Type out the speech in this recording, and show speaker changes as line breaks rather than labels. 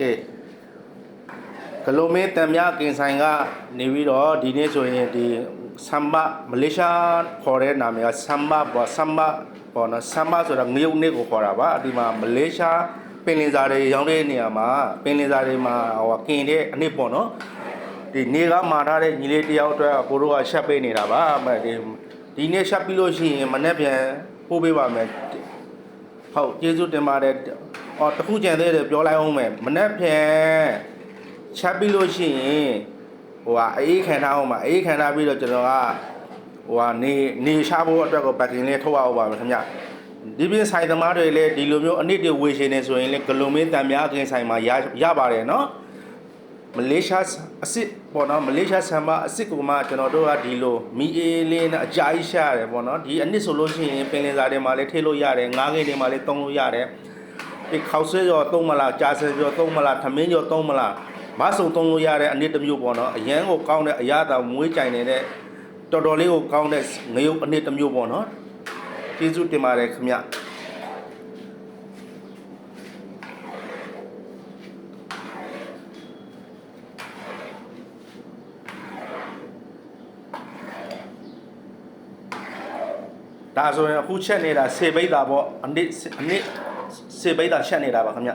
ကဲဂလိုမင်းတံမြကင်ဆိုင်ကနေပြီးတော့ဒီနေ့ဆိုရင်ဒီဆမ်ဘာမလေးရှားခေါ်တဲ့နာမည်ကဆမ်ဘာပေါ့ဆမ်ဘာပေါ့နော်ဆမ်ဘာဆိုတာငရုတ်နစ်ကိုခေါ်တာပါဒီမှာမလေးရှားပင်လယ်စာတွေရောင်းတဲ့နေရာမှာပင်လယ်စာတွေမှာဟိုကင်တဲ့အနစ်ပေါ့နော်ဒီနေကမာထားတဲ့ညီလေးတယောက်အတွက်ကိုတို့ကရှက်ပေးနေတာပါအမဒီဒီနေ့ရှက်ပြီးလို့ရှိရင်မနေ့ပြန်ပို့ပေးပါမယ်ဟုတ်ကျေးဇူးတင်ပါတယ် ဟောတခုကြံသေးတယ်ပြောလိုက်အောင်မယ်မနေ့ပြန်ချက်ပြီးလို့ရှိရင်ဟိုဟာအေးခံထားအောင်ပါအေးခံထားပြီးတော့ကျွန်တော်ကဟိုဟာနေနေရှားဖို့အတွက်ကိုပတ်ကင်လေးထုတ်အောင်ပါမယ်ခင်ဗျဒီပြင်ဆိုင်သမားတွေလည်းဒီလိုမျိုးအနစ်တွေဝေရှင်နေဆိုရင်လည်းဂလုံမင်းတန်များခင်ဆိုင်မှာရရပါတယ်နော်မလေးရှားအစ်စ်ပေါ့နော်မလေးရှားဆမ်ဘာအစ်စ်ကိုမှကျွန်တော်တို့ကဒီလိုမီအေးလေးနဲ့အကြာကြီးရှာရတယ်ပေါ့နော်ဒီအနစ်ဆိုလို့ရှိရင်ပင်လယ်စာတွေမှာလည်းထည့်လို့ရတယ်ငါးကိန်းတွေမှာလည်းသုံးလို့ရတယ် ဒီခောက်ဆွဲကျော်သုံးမလားကြာဆဲကျော်သုံးမလားထမင်းကျော်သုံးမလားမဆုံသုံးလို့ရတဲ့အနစ်တစ်မျိုးပေါ့နော်အရန်ကိုကောင်းတဲ့အရာတောင်မွေးကြိုင်နေတဲ့တော်တော်လေးကိုကောင်းတဲ့ငရုတ်အနစ်တစ်မျိုးပေါ့နော်ကျေးဇူးတင်ပါတယ်ခင်ဗျဒါဆိုရင်အခုချက်နေတာစေပိတ်တာပေါ့အနစ်အနစ် စေပိတ်တာချက်နေတာပါခင်ဗျ